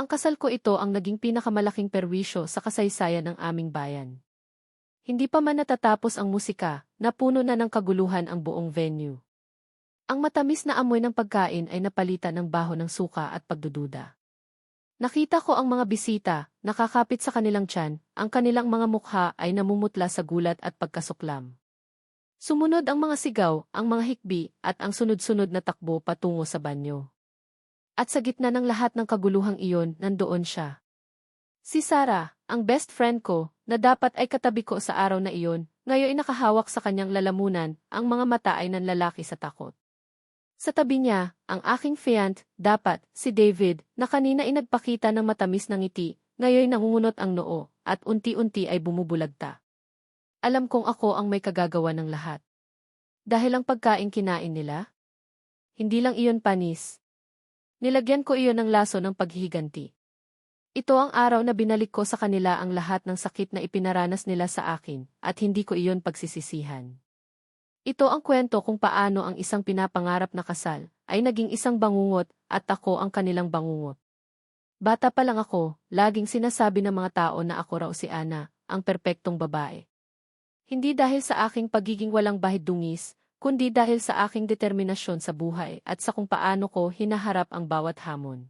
Ang kasal ko ito ang naging pinakamalaking perwisyo sa kasaysayan ng aming bayan. Hindi pa man natatapos ang musika, napuno na ng kaguluhan ang buong venue. Ang matamis na amoy ng pagkain ay napalitan ng baho ng suka at pagdududa. Nakita ko ang mga bisita, nakakapit sa kanilang tiyan, ang kanilang mga mukha ay namumutla sa gulat at pagkasuklam. Sumunod ang mga sigaw, ang mga hikbi, at ang sunod-sunod na takbo patungo sa banyo. At sa gitna ng lahat ng kaguluhang iyon, nandoon siya. Si Sarah, ang best friend ko, na dapat ay katabi ko sa araw na iyon, ngayon ay nakahawak sa kanyang lalamunan, ang mga mata ay nanlalaki sa takot. Sa tabi niya, ang aking fiant, dapat, si David, na kanina ay nagpakita ng matamis na ngiti, ngayon nangungunot ang noo, at unti-unti ay bumubulagta. Alam kong ako ang may kagagawa ng lahat. Dahil ang pagkain kinain nila? Hindi lang iyon panis. Nilagyan ko iyon ng laso ng paghihiganti. Ito ang araw na binalik ko sa kanila ang lahat ng sakit na ipinaranas nila sa akin, at hindi ko iyon pagsisisihan. Ito ang kwento kung paano ang isang pinapangarap na kasal ay naging isang bangungot at ako ang kanilang bangungot. Bata pa lang ako, laging sinasabi ng mga tao na ako raw si Ana, ang perpektong babae. Hindi dahil sa aking pagiging walang bahid dungis, kundi dahil sa aking determinasyon sa buhay at sa kung paano ko hinaharap ang bawat hamon.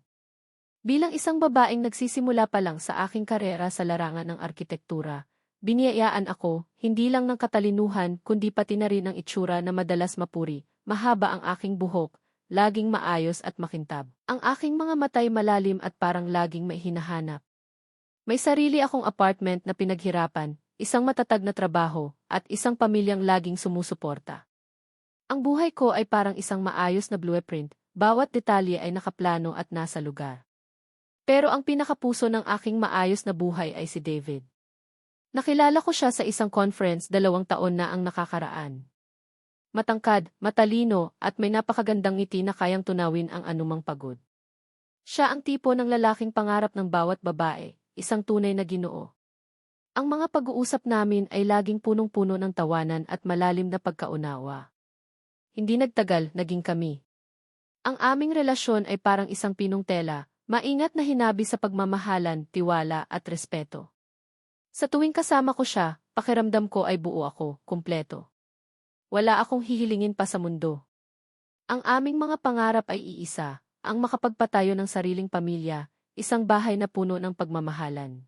Bilang isang babaeng nagsisimula pa lang sa aking karera sa larangan ng arkitektura, Biniyayaan ako, hindi lang ng katalinuhan kundi pati na rin ang itsura na madalas mapuri, mahaba ang aking buhok, laging maayos at makintab. Ang aking mga matay malalim at parang laging may hinahanap. May sarili akong apartment na pinaghirapan, isang matatag na trabaho, at isang pamilyang laging sumusuporta. Ang buhay ko ay parang isang maayos na blueprint, bawat detalye ay nakaplano at nasa lugar. Pero ang pinakapuso ng aking maayos na buhay ay si David. Nakilala ko siya sa isang conference dalawang taon na ang nakakaraan. Matangkad, matalino, at may napakagandang ngiti na kayang tunawin ang anumang pagod. Siya ang tipo ng lalaking pangarap ng bawat babae, isang tunay na ginoo. Ang mga pag-uusap namin ay laging punong-puno ng tawanan at malalim na pagkaunawa. Hindi nagtagal, naging kami. Ang aming relasyon ay parang isang pinong tela, maingat na hinabi sa pagmamahalan, tiwala at respeto. Sa tuwing kasama ko siya, pakiramdam ko ay buo ako, kumpleto. Wala akong hihilingin pa sa mundo. Ang aming mga pangarap ay iisa, ang makapagpatayo ng sariling pamilya, isang bahay na puno ng pagmamahalan.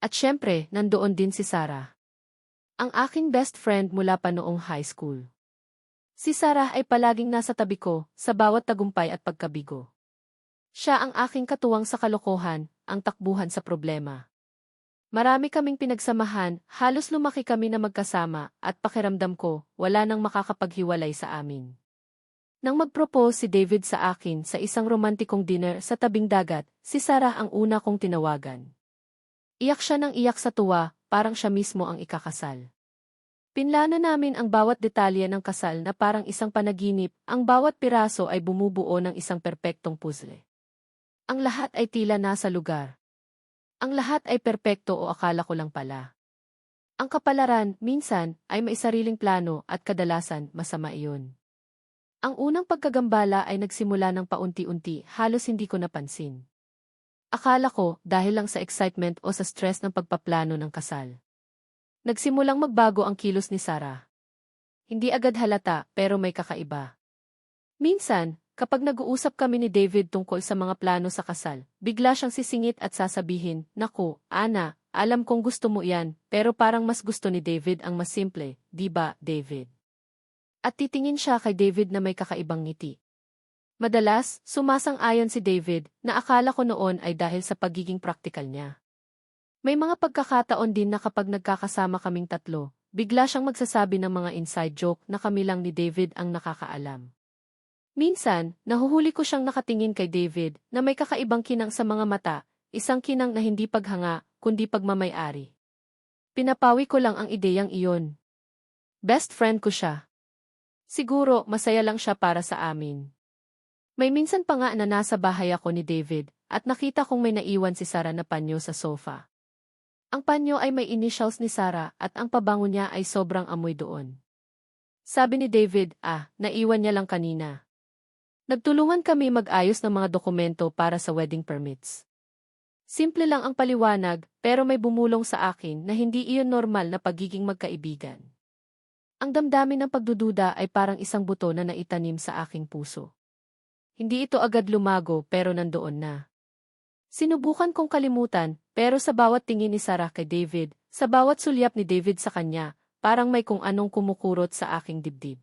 At syempre, nandoon din si Sarah. Ang aking best friend mula pa noong high school. Si Sarah ay palaging nasa tabi ko, sa bawat tagumpay at pagkabigo. Siya ang aking katuwang sa kalokohan, ang takbuhan sa problema. Marami kaming pinagsamahan, halos lumaki kami na magkasama, at pakiramdam ko, wala nang makakapaghiwalay sa amin. Nang mag-propose si David sa akin sa isang romantikong dinner sa tabing dagat, si Sarah ang una kong tinawagan. Iyak siya ng iyak sa tuwa, parang siya mismo ang ikakasal. Pinlano namin ang bawat detalye ng kasal na parang isang panaginip, ang bawat piraso ay bumubuo ng isang perpektong puzzle. Ang lahat ay tila nasa lugar, ang lahat ay perpekto o akala ko lang pala. Ang kapalaran, minsan, ay may sariling plano at kadalasan, masama iyon. Ang unang pagkagambala ay nagsimula ng paunti-unti, halos hindi ko napansin. Akala ko, dahil lang sa excitement o sa stress ng pagpaplano ng kasal. Nagsimulang magbago ang kilos ni Sarah. Hindi agad halata, pero may kakaiba. Minsan, Kapag nag-uusap kami ni David tungkol sa mga plano sa kasal, bigla siyang sisingit at sasabihin, Naku, Ana, alam kong gusto mo yan, pero parang mas gusto ni David ang mas simple, di ba, David? At titingin siya kay David na may kakaibang ngiti. Madalas, sumasang-ayon si David na akala ko noon ay dahil sa pagiging praktikal niya. May mga pagkakataon din na kapag nagkakasama kaming tatlo, bigla siyang magsasabi ng mga inside joke na kami lang ni David ang nakakaalam. Minsan, nahuhuli ko siyang nakatingin kay David na may kakaibang kinang sa mga mata, isang kinang na hindi paghanga, kundi pagmamayari. Pinapawi ko lang ang ideyang iyon. Best friend ko siya. Siguro, masaya lang siya para sa amin. May minsan pa nga na nasa bahay ako ni David, at nakita kong may naiwan si Sarah na panyo sa sofa. Ang panyo ay may initials ni Sarah at ang pabango niya ay sobrang amoy doon. Sabi ni David, ah, naiwan niya lang kanina. Nagtulungan kami mag-ayos ng mga dokumento para sa wedding permits. Simple lang ang paliwanag, pero may bumulong sa akin na hindi iyon normal na pagiging magkaibigan. Ang damdamin ng pagdududa ay parang isang buto na naitanim sa aking puso. Hindi ito agad lumago pero nandoon na. Sinubukan kong kalimutan, pero sa bawat tingin ni Sarah kay David, sa bawat sulyap ni David sa kanya, parang may kung anong kumukurot sa aking dibdib.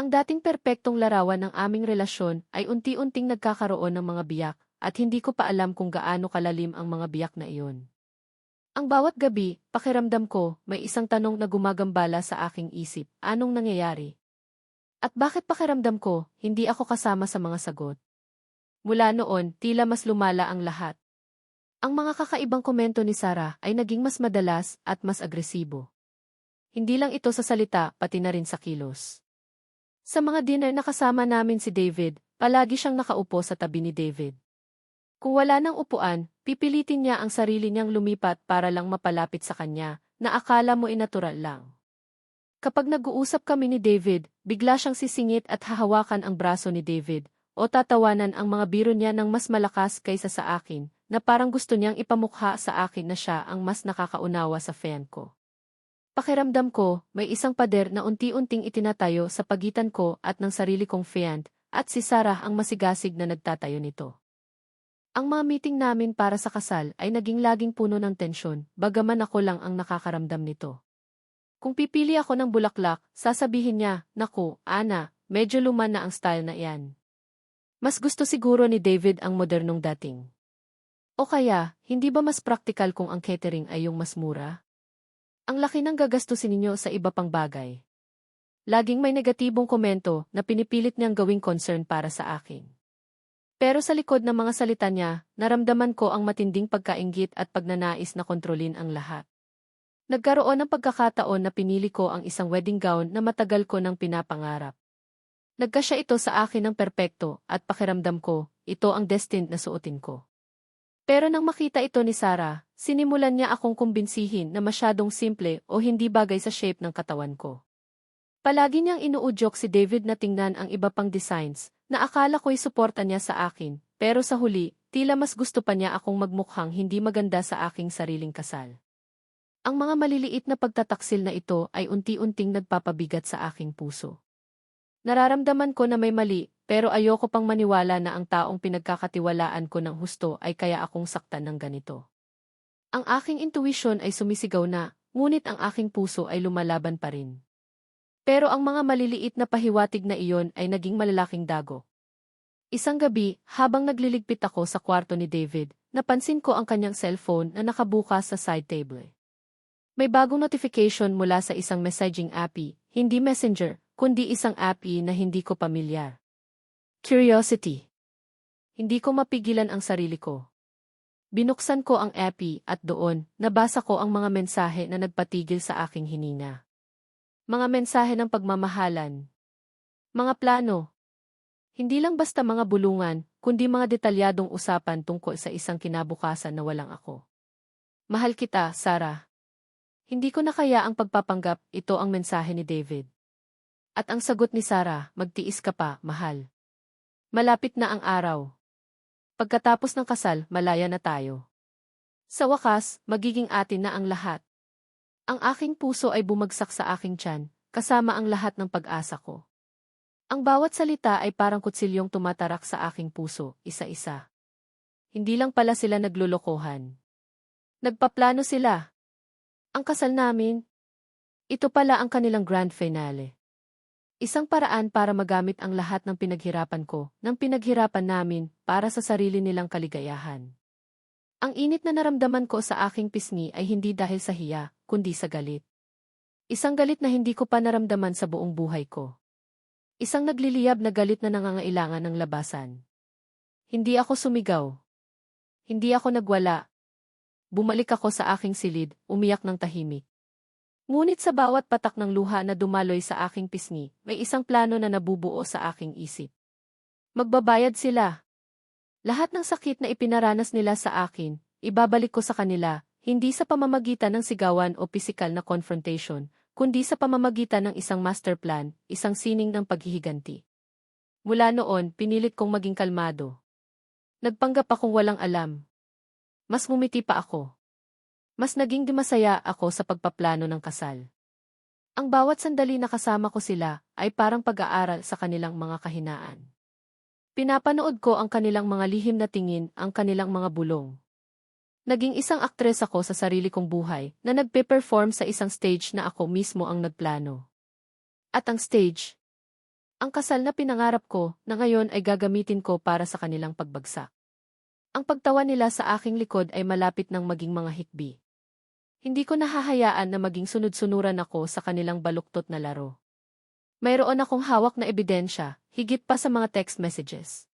Ang dating perpektong larawan ng aming relasyon ay unti-unting nagkakaroon ng mga biyak, at hindi ko pa alam kung gaano kalalim ang mga biyak na iyon. Ang bawat gabi, pakiramdam ko, may isang tanong na gumagambala sa aking isip, anong nangyayari? At bakit pakiramdam ko, hindi ako kasama sa mga sagot? Mula noon, tila mas lumala ang lahat. Ang mga kakaibang komento ni Sarah ay naging mas madalas at mas agresibo. Hindi lang ito sa salita, pati na rin sa kilos. Sa mga dinner na kasama namin si David, palagi siyang nakaupo sa tabi ni David. Kung wala ng upuan, pipilitin niya ang sarili niyang lumipat para lang mapalapit sa kanya, na akala mo inatural lang. Kapag nag-uusap kami ni David, bigla siyang sisingit at hahawakan ang braso ni David, o tatawanan ang mga biro niya ng mas malakas kaysa sa akin, na parang gusto niyang ipamukha sa akin na siya ang mas nakakaunawa sa fan ko. Pakiramdam ko, may isang pader na unti-unting itinatayo sa pagitan ko at ng sarili kong fiant, at si Sarah ang masigasig na nagtatayo nito. Ang mga meeting namin para sa kasal ay naging laging puno ng tensyon, bagaman ako lang ang nakakaramdam nito. Kung pipili ako ng bulaklak, sasabihin niya, Naku, Ana, medyo luman na ang style na iyan. Mas gusto siguro ni David ang modernong dating. O kaya, hindi ba mas praktikal kung ang catering ay yung mas mura? Ang laki ng gagastusin ninyo sa iba pang bagay. Laging may negatibong komento na pinipilit niyang gawing concern para sa akin. Pero sa likod ng mga salita niya, naramdaman ko ang matinding pagkaingit at pagnanais na kontrolin ang lahat. Nagkaroon ng pagkakataon na pinili ko ang isang wedding gown na matagal ko nang pinapangarap. Nagkasya ito sa akin ng perpekto at pakiramdam ko, ito ang destined na suotin ko. Pero nang makita ito ni Sarah, sinimulan niya akong kumbinsihin na masyadong simple o hindi bagay sa shape ng katawan ko. Palagi niyang inuudyok si David na tingnan ang iba pang designs, na akala ko'y suporta niya sa akin, pero sa huli, tila mas gusto pa niya akong magmukhang hindi maganda sa aking sariling kasal. Ang mga maliliit na pagtataksil na ito ay unti-unting nagpapabigat sa aking puso. Nararamdaman ko na may mali, pero ayoko pang maniwala na ang taong pinagkakatiwalaan ko ng husto ay kaya akong saktan ng ganito. Ang aking intuition ay sumisigaw na, ngunit ang aking puso ay lumalaban pa rin. Pero ang mga maliliit na pahiwatig na iyon ay naging malalaking dago. Isang gabi, habang nagliligpit ako sa kwarto ni David, napansin ko ang kanyang cellphone na nakabukas sa side table. May bagong notification mula sa isang messaging appy, hindi messenger, kundi isang appy na hindi ko pamilyar. Curiosity. Hindi ko mapigilan ang sarili ko. Binuksan ko ang appy at doon, nabasa ko ang mga mensahe na nagpatigil sa aking hinina. Mga mensahe ng pagmamahalan. Mga plano. Hindi lang basta mga bulungan, kundi mga detalyadong usapan tungkol sa isang kinabukasan na walang ako. Mahal kita, Sarah. Hindi ko na kaya ang pagpapanggap, ito ang mensahe ni David. At ang sagot ni Sarah, magtiis ka pa, mahal. Malapit na ang araw. Pagkatapos ng kasal, malaya na tayo. Sa wakas, magiging atin na ang lahat. Ang aking puso ay bumagsak sa aking tiyan, kasama ang lahat ng pag-asa ko. Ang bawat salita ay parang kutsilyong tumatarak sa aking puso, isa-isa. Hindi lang pala sila naglulukohan. Nagpaplano sila. Ang kasal namin, ito pala ang kanilang grand finale. Isang paraan para magamit ang lahat ng pinaghirapan ko, ng pinaghirapan namin, para sa sarili nilang kaligayahan. Ang init na naramdaman ko sa aking pisngi ay hindi dahil sa hiya, kundi sa galit. Isang galit na hindi ko pa naramdaman sa buong buhay ko. Isang nagliliyab na galit na nangangailangan ng labasan. Hindi ako sumigaw. Hindi ako nagwala. Bumalik ako sa aking silid, umiyak ng tahimik. Ngunit sa bawat patak ng luha na dumaloy sa aking pisngi, may isang plano na nabubuo sa aking isip. Magbabayad sila. Lahat ng sakit na ipinaranas nila sa akin, ibabalik ko sa kanila, hindi sa pamamagitan ng sigawan o pisikal na confrontation, kundi sa pamamagitan ng isang master plan, isang sining ng paghihiganti. Mula noon, pinilit kong maging kalmado. Nagpanggap akong walang alam. Mas ngumiti pa ako. Mas naging masaya ako sa pagpaplano ng kasal. Ang bawat sandali na kasama ko sila ay parang pag-aaral sa kanilang mga kahinaan. Pinapanood ko ang kanilang mga lihim na tingin, ang kanilang mga bulong. Naging isang aktres ako sa sarili kong buhay na nagpe-perform sa isang stage na ako mismo ang nagplano. At ang stage, ang kasal na pinangarap ko na ngayon ay gagamitin ko para sa kanilang pagbagsak. Ang pagtawa nila sa aking likod ay malapit ng maging mga hikbi. Hindi ko nahahayaan na maging sunod-sunuran ako sa kanilang baluktot na laro. Mayroon akong hawak na ebidensya, higit pa sa mga text messages.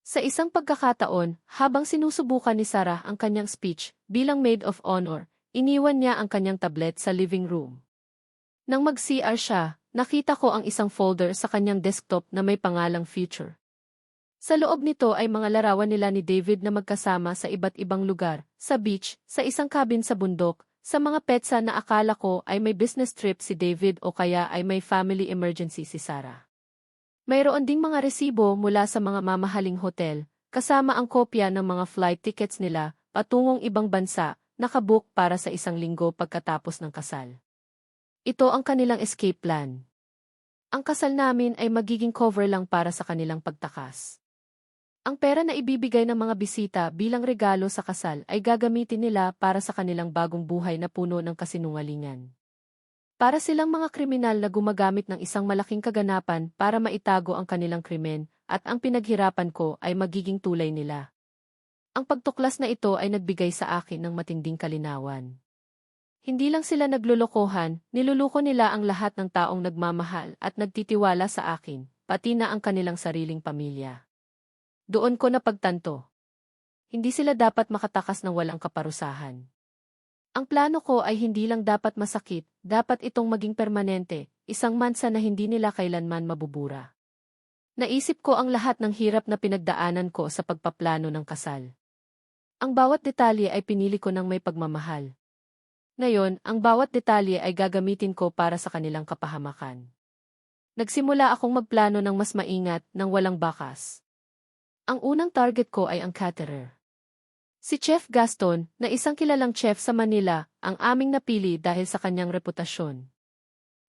Sa isang pagkakataon, habang sinusubukan ni Sarah ang kanyang speech bilang maid of honor, iniwan niya ang kanyang tablet sa living room. Nang mag-CR siya, nakita ko ang isang folder sa kanyang desktop na may pangalang Future. Sa loob nito ay mga larawan nila ni David na magkasama sa iba't ibang lugar, sa beach, sa isang cabin sa bundok, sa mga petsa na akala ko ay may business trip si David o kaya ay may family emergency si Sarah. Mayroon ding mga resibo mula sa mga mamahaling hotel, kasama ang kopya ng mga flight tickets nila patungong ibang bansa, nakabook para sa isang linggo pagkatapos ng kasal. Ito ang kanilang escape plan. Ang kasal namin ay magiging cover lang para sa kanilang pagtakas. Ang pera na ibibigay ng mga bisita bilang regalo sa kasal ay gagamitin nila para sa kanilang bagong buhay na puno ng kasinungalingan. Para silang mga kriminal na gumagamit ng isang malaking kaganapan para maitago ang kanilang krimen at ang pinaghirapan ko ay magiging tulay nila. Ang pagtuklas na ito ay nagbigay sa akin ng matinding kalinawan. Hindi lang sila naglulukohan, niluluko nila ang lahat ng taong nagmamahal at nagtitiwala sa akin, pati na ang kanilang sariling pamilya. Doon ko napagtanto. Hindi sila dapat makatakas ng walang kaparusahan. Ang plano ko ay hindi lang dapat masakit, dapat itong maging permanente, isang mansa na hindi nila kailanman mabubura. Naisip ko ang lahat ng hirap na pinagdaanan ko sa pagpaplano ng kasal. Ang bawat detalye ay pinili ko ng may pagmamahal. Ngayon, ang bawat detalye ay gagamitin ko para sa kanilang kapahamakan. Nagsimula akong magplano ng mas maingat, ng walang bakas. Ang unang target ko ay ang caterer. Si Chef Gaston, na isang kilalang chef sa Manila, ang aming napili dahil sa kanyang reputasyon.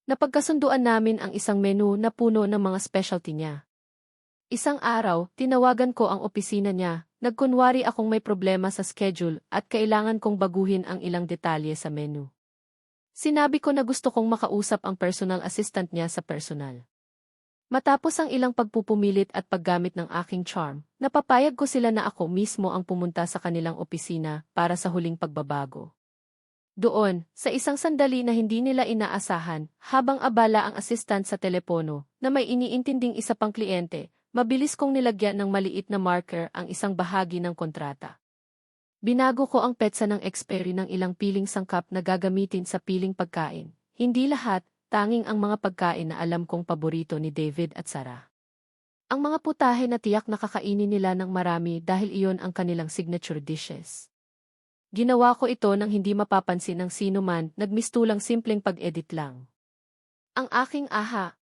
Napagkasunduan namin ang isang menu na puno ng mga specialty niya. Isang araw, tinawagan ko ang opisina niya, nagkunwari akong may problema sa schedule at kailangan kong baguhin ang ilang detalye sa menu. Sinabi ko na gusto kong makausap ang personal assistant niya sa personal. Matapos ang ilang pagpupumilit at paggamit ng aking charm, napapayag ko sila na ako mismo ang pumunta sa kanilang opisina para sa huling pagbabago. Doon, sa isang sandali na hindi nila inaasahan, habang abala ang assistant sa telepono, na may iniintinding isa pang kliyente, mabilis kong nilagyan ng maliit na marker ang isang bahagi ng kontrata. Binago ko ang petsa ng expiry ng ilang piling sangkap na gagamitin sa piling pagkain. Hindi lahat, tanging ang mga pagkain na alam kong paborito ni David at Sarah. Ang mga putahe na tiyak na kakainin nila ng marami dahil iyon ang kanilang signature dishes. Ginawa ko ito nang hindi mapapansin ng sino man, nagmistulang simpleng pag-edit lang. Ang aking aha.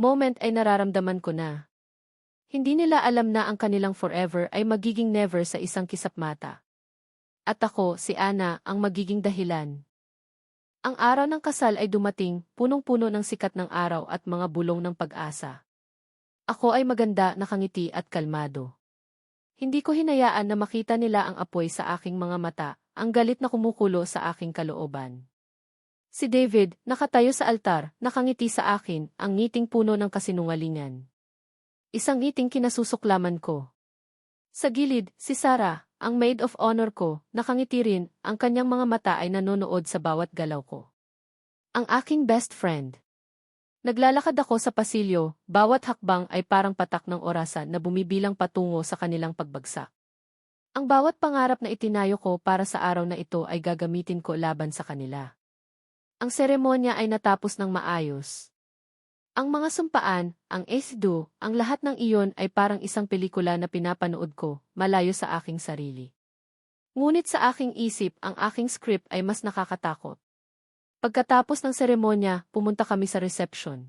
Moment ay nararamdaman ko na. Hindi nila alam na ang kanilang forever ay magiging never sa isang kisap mata. At ako, si Ana, ang magiging dahilan. Ang araw ng kasal ay dumating, punong-puno ng sikat ng araw at mga bulong ng pag-asa. Ako ay maganda, nakangiti at kalmado. Hindi ko hinayaan na makita nila ang apoy sa aking mga mata, ang galit na kumukulo sa aking kalooban. Si David, nakatayo sa altar, nakangiti sa akin, ang ngiting puno ng kasinungalingan. Isang ngiting kinasusuklaman ko. Sa gilid, si Sarah, ang maid of honor ko, nakangiti rin, ang kanyang mga mata ay nanonood sa bawat galaw ko. Ang aking best friend. Naglalakad ako sa pasilyo, bawat hakbang ay parang patak ng orasan na bumibilang patungo sa kanilang pagbagsak. Ang bawat pangarap na itinayo ko para sa araw na ito ay gagamitin ko laban sa kanila. Ang seremonya ay natapos ng maayos. Ang mga sumpaan, ang esido, ang lahat ng iyon ay parang isang pelikula na pinapanood ko, malayo sa aking sarili. Ngunit sa aking isip, ang aking script ay mas nakakatakot. Pagkatapos ng seremonya, pumunta kami sa reception.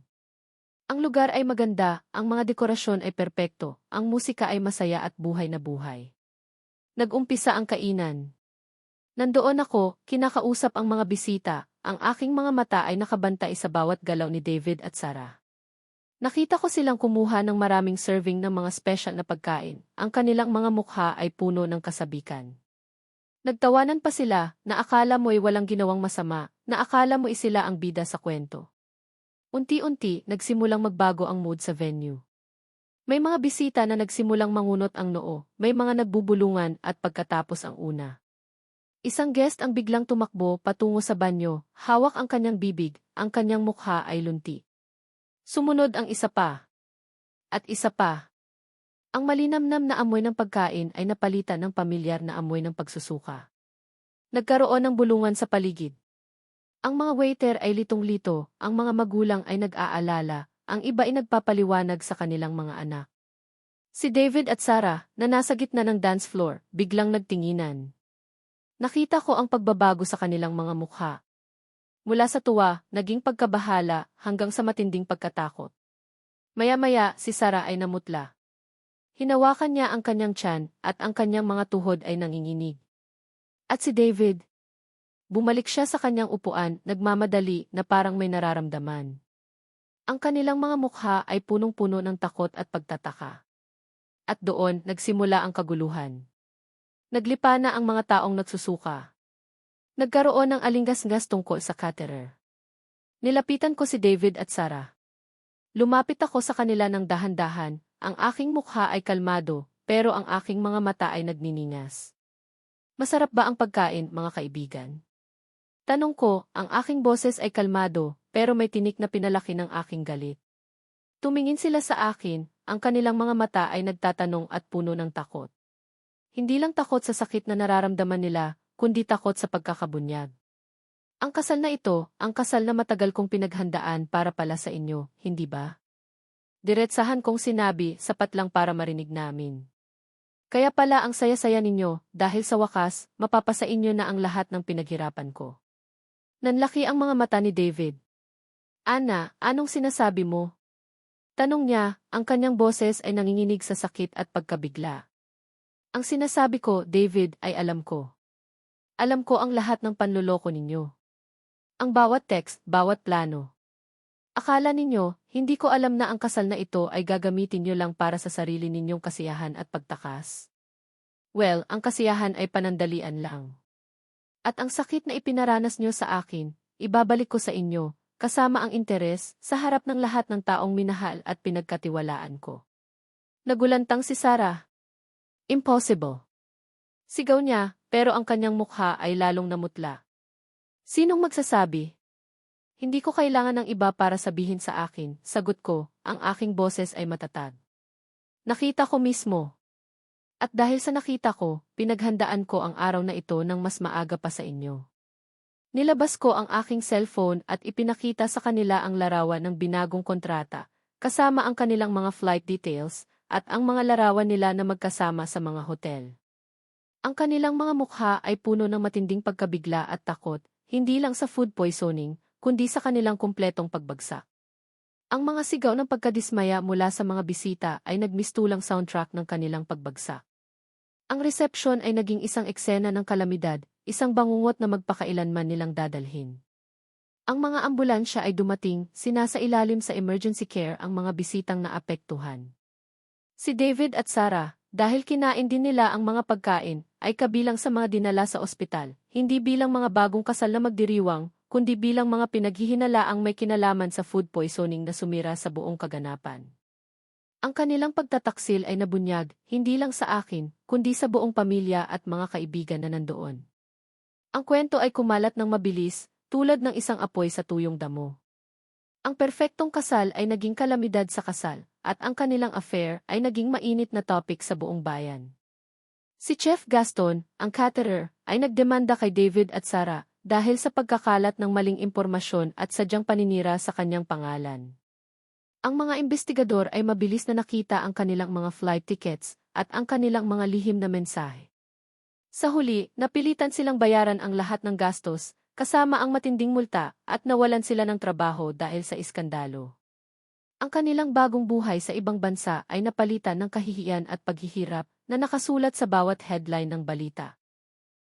Ang lugar ay maganda, ang mga dekorasyon ay perpekto, ang musika ay masaya at buhay na buhay. Nagumpisa ang kainan. Nandoon ako, kinakausap ang mga bisita, ang aking mga mata ay nakabantay sa bawat galaw ni David at Sarah. Nakita ko silang kumuha ng maraming serving ng mga special na pagkain, ang kanilang mga mukha ay puno ng kasabikan. Nagtawanan pa sila, na akala mo ay walang ginawang masama, na akala mo sila ang bida sa kwento. Unti-unti, nagsimulang magbago ang mood sa venue. May mga bisita na nagsimulang mangunot ang noo, may mga nagbubulungan at pagkatapos ang una. Isang guest ang biglang tumakbo patungo sa banyo, hawak ang kanyang bibig, ang kanyang mukha ay lunti. Sumunod ang isa pa. At isa pa. Ang malinamnam na amoy ng pagkain ay napalitan ng pamilyar na amoy ng pagsusuka. Nagkaroon ng bulungan sa paligid. Ang mga waiter ay litong-lito, ang mga magulang ay nag-aalala, ang iba ay nagpapaliwanag sa kanilang mga anak. Si David at Sarah, na nasa gitna ng dance floor, biglang nagtinginan. Nakita ko ang pagbabago sa kanilang mga mukha. Mula sa tuwa, naging pagkabahala, hanggang sa matinding pagkatakot. Maya-maya, si Sarah ay namutla. Hinawakan niya ang kanyang tiyan, at ang kanyang mga tuhod ay nanginginig. At si David, bumalik siya sa kanyang upuan, nagmamadali na parang may nararamdaman. Ang kanilang mga mukha ay punong-puno ng takot at pagtataka. At doon, nagsimula ang kaguluhan. Naglipa na ang mga taong nagsusuka. Nagkaroon ng alinggas-ngas tungkol sa caterer. Nilapitan ko si David at Sarah. Lumapit ako sa kanila ng dahan-dahan, ang aking mukha ay kalmado, pero ang aking mga mata ay nagniningas. Masarap ba ang pagkain, mga kaibigan? Tanong ko, ang aking boses ay kalmado, pero may tinik na pinalaki ng aking galit. Tumingin sila sa akin, ang kanilang mga mata ay nagtatanong at puno ng takot. Hindi lang takot sa sakit na nararamdaman nila, kundi takot sa pagkakabunyag. Ang kasal na ito, ang kasal na matagal kong pinaghandaan para pala sa inyo, hindi ba? Diretsahan kong sinabi, sapat lang para marinig namin. Kaya pala ang saya-saya ninyo, dahil sa wakas, mapapasa inyo na ang lahat ng pinaghirapan ko. Nanlaki ang mga mata ni David. Ana, anong sinasabi mo? Tanong niya, ang kanyang boses ay nanginginig sa sakit at pagkabigla. Ang sinasabi ko, David, ay alam ko. Alam ko ang lahat ng panluloko ninyo. Ang bawat text, bawat plano. Akala ninyo, hindi ko alam na ang kasal na ito ay gagamitin nyo lang para sa sarili ninyong kasiyahan at pagtakas. Well, ang kasiyahan ay panandalian lang. At ang sakit na ipinaranas nyo sa akin, ibabalik ko sa inyo, kasama ang interes, sa harap ng lahat ng taong minahal at pinagkatiwalaan ko. Nagulantang si Sarah, Impossible. Sigaw niya, pero ang kanyang mukha ay lalong namutla. Sinong magsasabi? Hindi ko kailangan ng iba para sabihin sa akin, sagot ko, ang aking boses ay matatag. Nakita ko mismo. At dahil sa nakita ko, pinaghandaan ko ang araw na ito ng mas maaga pa sa inyo. Nilabas ko ang aking cellphone at ipinakita sa kanila ang larawan ng binagong kontrata, kasama ang kanilang mga flight details, at ang mga larawan nila na magkasama sa mga hotel. Ang kanilang mga mukha ay puno ng matinding pagkabigla at takot, hindi lang sa food poisoning, kundi sa kanilang kumpletong pagbagsak. Ang mga sigaw ng pagkadismaya mula sa mga bisita ay nagmistulang soundtrack ng kanilang pagbagsak. Ang reception ay naging isang eksena ng kalamidad, isang bangungot na magpakailanman nilang dadalhin. Ang mga ambulansya ay dumating, sinasa ilalim sa emergency care ang mga bisitang naapektuhan. Si David at Sarah, dahil kinain din nila ang mga pagkain, ay kabilang sa mga dinala sa ospital, hindi bilang mga bagong kasal na magdiriwang, kundi bilang mga pinaghihinalaang may kinalaman sa food poisoning na sumira sa buong kaganapan. Ang kanilang pagtataksil ay nabunyag, hindi lang sa akin, kundi sa buong pamilya at mga kaibigan na nandoon. Ang kwento ay kumalat ng mabilis, tulad ng isang apoy sa tuyong damo. Ang perpektong kasal ay naging kalamidad sa kasal, at ang kanilang affair ay naging mainit na topic sa buong bayan. Si Chef Gaston, ang caterer, ay nagdemanda kay David at Sarah dahil sa pagkakalat ng maling impormasyon at sadyang paninira sa kanyang pangalan. Ang mga investigador ay mabilis na nakita ang kanilang mga flight tickets at ang kanilang mga lihim na mensahe. Sa huli, napilitan silang bayaran ang lahat ng gastos, kasama ang matinding multa, at nawalan sila ng trabaho dahil sa iskandalo. Ang kanilang bagong buhay sa ibang bansa ay napalitan ng kahihiyan at paghihirap, na nakasulat sa bawat headline ng balita.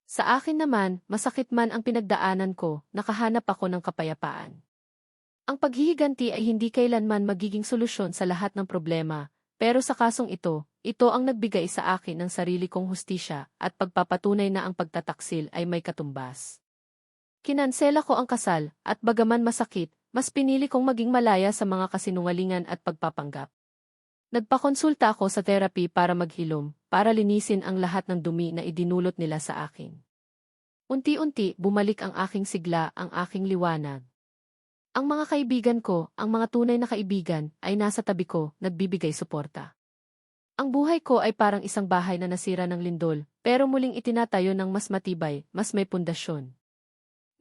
Sa akin naman, masakit man ang pinagdaanan ko, nakahanap ako ng kapayapaan. Ang paghihiganti ay hindi kailanman magiging solusyon sa lahat ng problema, pero sa kasong ito, ito ang nagbigay sa akin ng sarili kong hustisya at pagpapatunay na ang pagtataksil ay may katumbas. Kinansela ko ang kasal, at bagaman masakit, mas pinili kong maging malaya sa mga kasinungalingan at pagpapanggap. Nagpakonsulta ako sa therapy para maghilom, para linisin ang lahat ng dumi na idinulot nila sa akin. Unti-unti, bumalik ang aking sigla, ang aking liwanag. Ang mga kaibigan ko, ang mga tunay na kaibigan, ay nasa tabi ko, nagbibigay suporta. Ang buhay ko ay parang isang bahay na nasira ng lindol, pero muling itinatayo ng mas matibay, mas may pundasyon.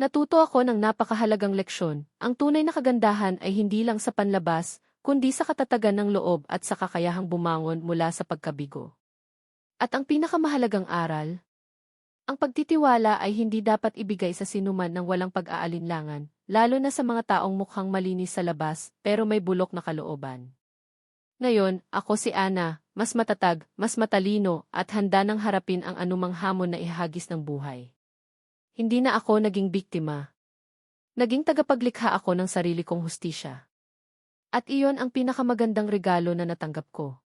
Natuto ako ng napakahalagang leksyon, ang tunay na kagandahan ay hindi lang sa panlabas, kundi sa katatagan ng loob at sa kakayahang bumangon mula sa pagkabigo. At ang pinakamahalagang aral, ang pagtitiwala ay hindi dapat ibigay sa sinuman ng walang pag-aalinlangan, lalo na sa mga taong mukhang malinis sa labas pero may bulok na kalooban. Ngayon, ako si Ana, mas matatag, mas matalino, at handa nang harapin ang anumang hamon na ihagis ng buhay. Hindi na ako naging biktima. Naging tagapaglikha ako ng sarili kong hustisya. At iyon ang pinakamagandang regalo na natanggap ko.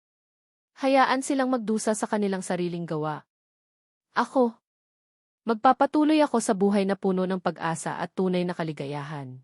Hayaan silang magdusa sa kanilang sariling gawa. Ako. Magpapatuloy ako sa buhay na puno ng pag-asa at tunay na kaligayahan.